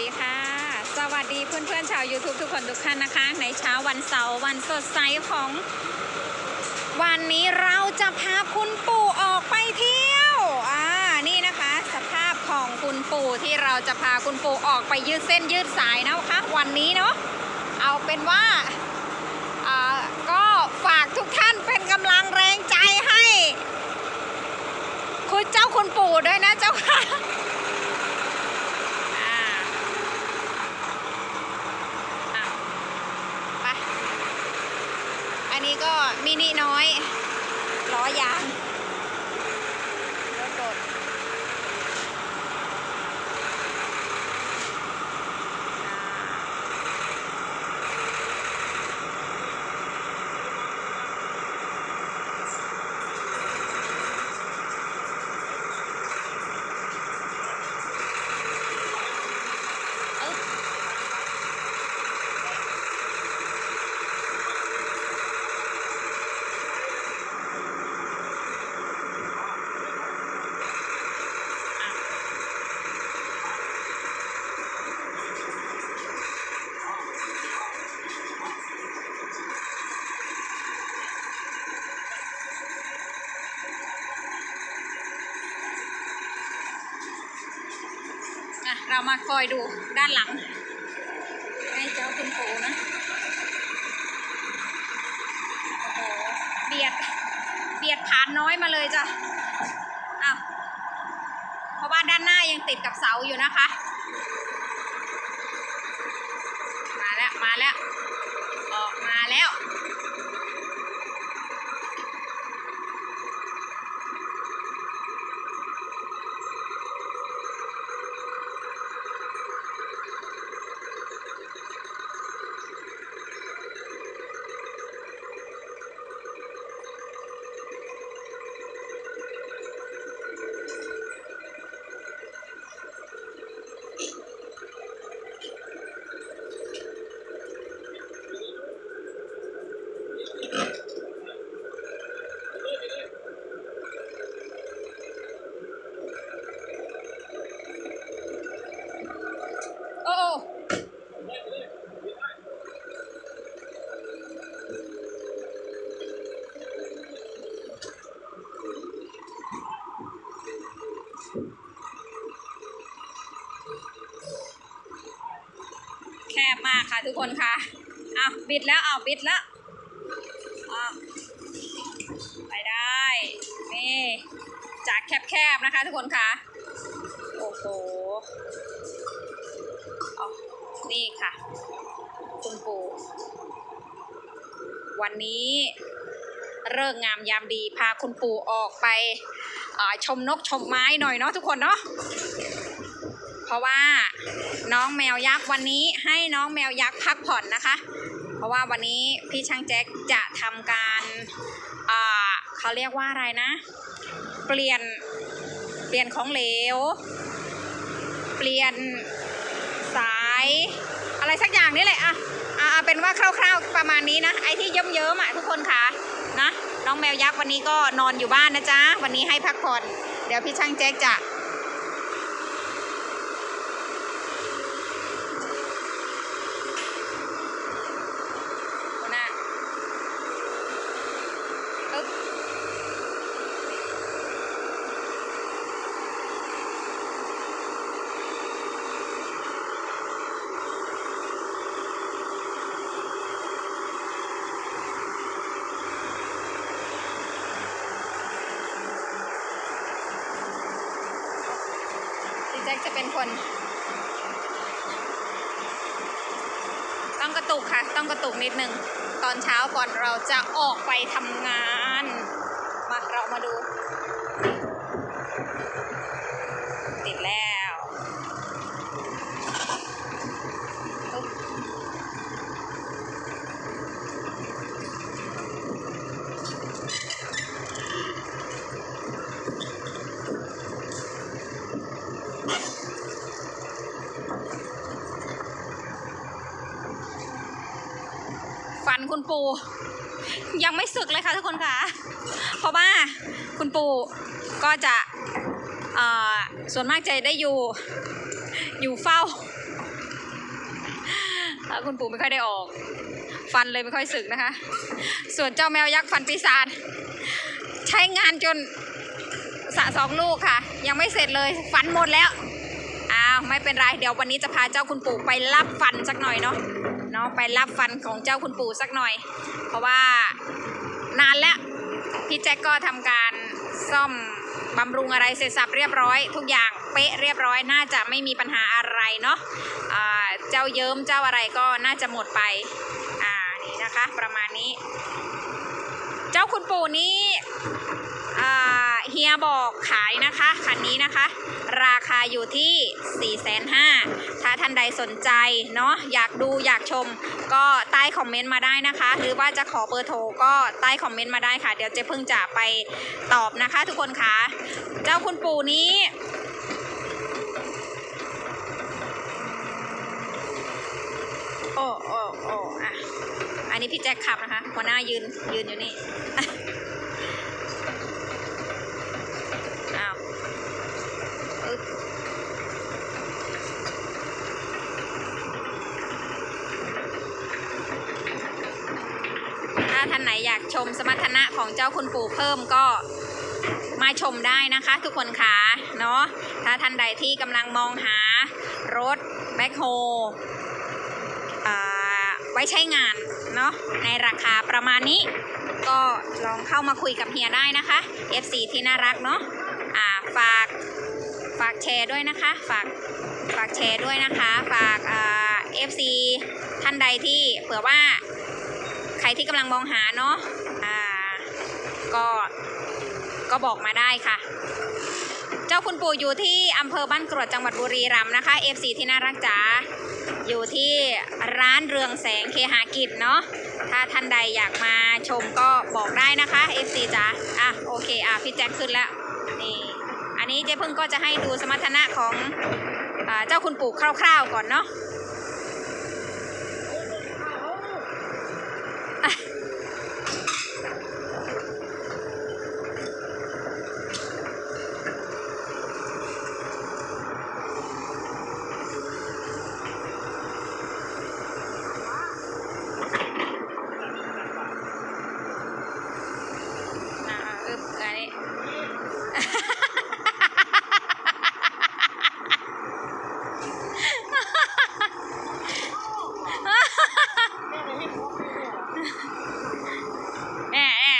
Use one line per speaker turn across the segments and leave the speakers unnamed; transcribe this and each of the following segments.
ดีค่ะ สวัสดีเพื่อนๆชาว YouTube ทุกคนทุกท่านนะคะ ในเช้าวันเสาร์วันสดใสของ วันนี้เราจะพาคุณปู่ออกไปเที่ยวอ่านี่นะคะ สภาพของคุณปู่ที่เราจะพาคุณปู่ออกไปยืดเส้นยืดสายนะคะ วันนี้เนาะเอาเป็นว่า อ่า ก็ฝากทุกท่านเป็นกำลังแรงใจให้ คุณเจ้าคุณปู่ด้วยนะเจ้าค่ะ อ่าอะไป อันนี้ก็มินิน้อยล้อยางรถโดดอ่าอึ๊บ อะ เรามาคอยดูด้านหลัง ให้เจ้าคุณปู่นะโอ้โหเบียด เบียดผ่านน้อยมาเลยจ้ะอ้าวเพราะว่าด้านหน้ายังติดกับเสาอยู่นะคะ มาแล้ว มาแล้ว ออกมาแล้ว บมากค่ะทุกคนค่ะอ้าวบิดแล้วอ้าวบิดแล้วอ้าวไปได้นี่จากแคบๆนะคะทุกคนค่ะโอ้โหอ๋อนี่ค่ะ คุณปู่วันนี้เลิกงงามยามดีพาคุณปู่ออกไปชมนกชมไม้หน่อยเนาะทุกคนเนาะ เพราะว่าน้องแมวยักษ์วันนี้ให้น้องแมวยักษ์พักผ่อนนะคะ เพราะว่าวันนี้พี่ช่างแจ็คจะทำการเขาเรียกว่าอะไรนะ เปลี่ยนเปลี่ยนของเหลว เปลี่ยนสาย อะไรสักอย่างนี่แหละอะอะเอาเป็นว่าคร่าวๆประมาณนี้นะไอ้ที่เยิ้มๆอะทุกคนค่ะนะน้องแมวยักษ์วันนี้ก็นอนอยู่บ้านนะจ๊ะวันนี้ให้พักผ่อนเดี๋ยวพี่ช่างแจ๊กจะหัวหน้าอึ๊บพี่แจ๊คจะ เป็นคน ต้องกระตุกค่ะ ต้องกระตุกนิดนึง ตอนเช้าก่อนเราจะออกไปทำงาน มาเรามาดูแล้วปึ๊บฟันคุณ ปู่ยังไม่สึกเลยค่ะทุกคนค่ะ เพราะว่าคุณปู่ก็จะส่วนมากจะได้อยู่อยู่เฝ้าอ่าคุณปู่ไม่ค่อยได้ออก ฟันเลยไม่ค่อยสึกนะคะ ส่วนเจ้าแมวยักษ์ฟันปีศาจใช้งานจนสะสองลูกค่ะ ยังไม่เสร็จเลยฟันหมดแล้วอ้าวไม่เป็นไร เดี๋ยววันนี้จะพาเจ้าคุณปู่ไปรับฟันสักหน่อยเนาะ ไปรับฟันของเจ้าคุณปู่สักหน่อย เพราะว่านานแล้วพี่แจ็คก็ทำการซ่อมบำรุงอะไรเสร็จสับเรียบร้อย ทุกอย่างเป๊ะเรียบร้อยน่าจะไม่มีปัญหาอะไรเนาะอ่าเจ้าเยิ้มเจ้าอะไรก็น่าจะหมดไปอ่านี่นะคะ ประมาณนี้ เจ้าคุณปู่นี้อ่า เฮียบอกขายนะคะคันนี้นะคะ ราคาอยู่ที่ 4 5 0 0 0ถ้าท่านใดสนใจเนาะอยากดูอยากชมก็ใต้คอมเมนต์มาได้นะคะ หรือว่าจะขอเบอร์โทรก็ใต้คอมเมนต์มาได้ค่ะ เดี๋ยวเจะเพิ่งจะไปตอบนะคะ ทุกคนคะเจ้าคุณปู่นี้โอ้โอ้โอ้อะอันนี้พี่แจ็คขับนะคะหัวหน้ายืนยืนอยู่นี่ อ้าวอึ๊บถ้า ท่านไหนอยากชมสมรรถนะของเจ้าคุณปู่เพิ่มก็มาชมได้นะคะ ทุกคนคะเนาะถ้าท่านใดที่กำลังมองหารถแบ็คโฮอ่าไว้ใช้งานเนาะในราคาประมาณนี้ ก็ลองเข้ามาคุยกับเฮียได้นะคะ FC ที่น่ารักเนาะอ่าฝากฝากแชร์ด้วยนะคะ ฝากฝากแชร์ด้วยนะคะ ฝากเอ่า FC ท่านใดที่เผื่อว่า ใครที่กำลังมองหาเนาะอ่าก็ก็บอกมาได้ค่ะ เจ้าคุณปู่อยู่ที่อำเภอบ้านกรวดจังหวัดบุรีรัมย์นะคะ FC ที่น่ารักจ๋าอยู่ที่ร้านเรืองแสงเคหากิจเนาะถ้าท่านใดอยากมาชมก็บอกได้นะคะ FC จ๋าอะโอเคอะพี่แจ็คขึ้นแล้วนี่อันนี้เจ๊พึ่งก็จะให้ดูสมรรถนะของอเจ้าคุณปู่คร่าวๆก่อนเนาะ อ่าอึบอันนี้ แอะแอะ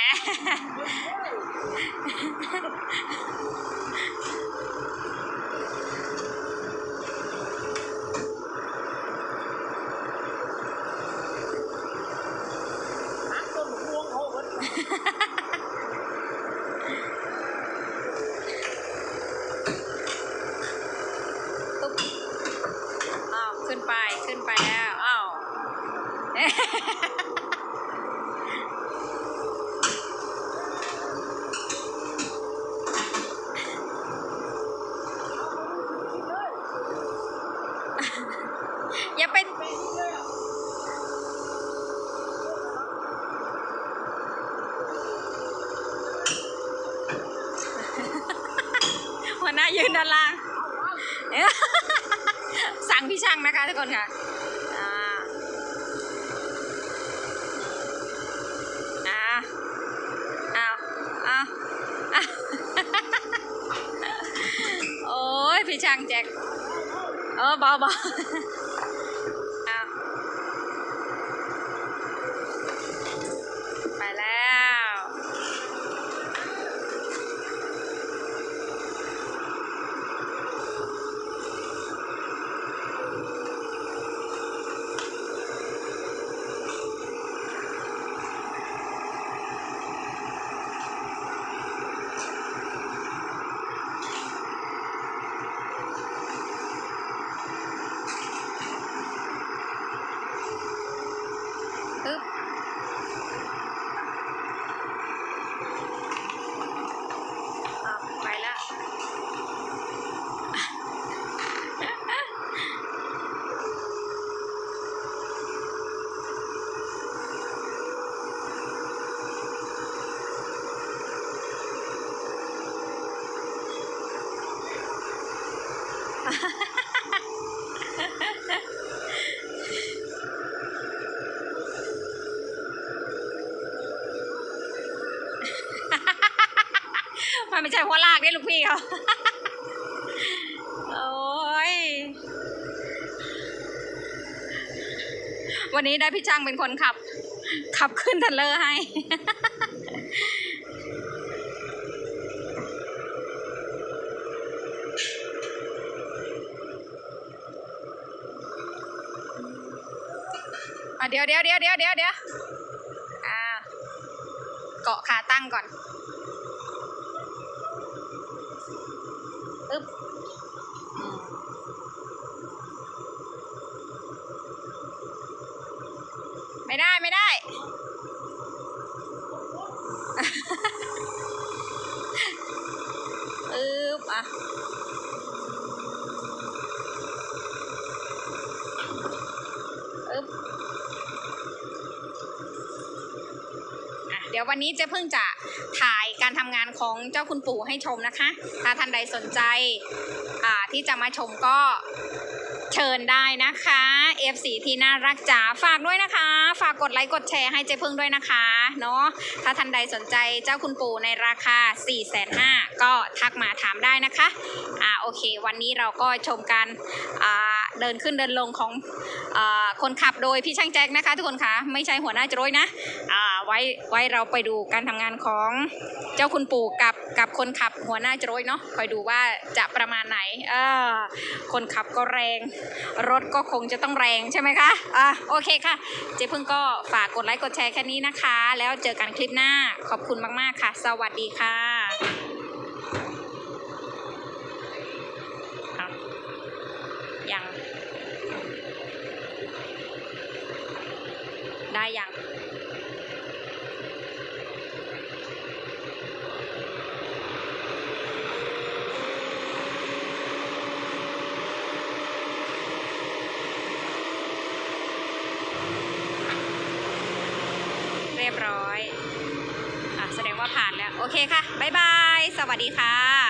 ตุ๊บอ้าวขึ้นไป ขึ้นไปแล้วอ้าว อย่าเป็น หัวหน้า ยืนด้านล่าง สั่งพี่ช่างนะคะทุกคนค่ะอ่าอ่าเอาเอาอะโอ้ยพี่ช่างแจ็คเออเบาเบาเอาไปแล้ว อ ไม่ใช่หัวลากนี่ลูกพี่เขา โอ้ย วันนี้ได้พี่ช่างเป็นคนขับ ขับขึ้นทันเลอร์ให้อะเดี๋ยวเดี๋ยวเดี๋ยวเดี๋ยวเดี๋ยวเดี๋ยวอ่า เกาะขาตั้งก่อนอึ๊บอืมไม่ได้ไม่ได้ ป่ะเดี๋ยววันนี้จะเพิ่งจะถ่ายการทำงานของเจ้าคุณปู่ให้ชมนะคะ ถ้าท่านใดสนใจที่จะมาชมก็ เชิญได้นะคะ F4 ที่น่ารักจ๋าฝากด้วยนะคะ ฝากกดไลค์กดแชร์ให้เจ๊พึ่งด้วยนะคะเนาะถ้าท่านใดสนใจเจ้าคุณปู่ในราคา 4 5 0 0 0ก็ทักมาถามได้นะคะอ่าโอเค วันนี้เราก็ชมกันอ่า เดินขึ้นเดินลงของอคนขับโดยพี่ช่างแจ็คนะคะ ทุกคนคะไม่ใช่หัวหน้าโจรยนะไว้ไว้เราไปดูการทำงานของเจ้าคุณปู่กับกับคนขับหัวหน้าโจรยเนาะคอยดูว่าจะประมาณไหนเออคนขับก็แรง รถก็คงจะต้องแรงใช่ไหมคะอะโอเคค่ะ เจ๊พึ่งก็ฝากกดไลค์กดแชร์แค่นี้นะคะ แล้วเจอกันคลิปหน้าขอบคุณมากๆค่ะ สวัสดีค่ะยัง ได้ยังเรียบร้อย อะ แสดงว่าผ่านแล้ว โอเคค่ะ บ๊ายบาย สวัสดีค่ะ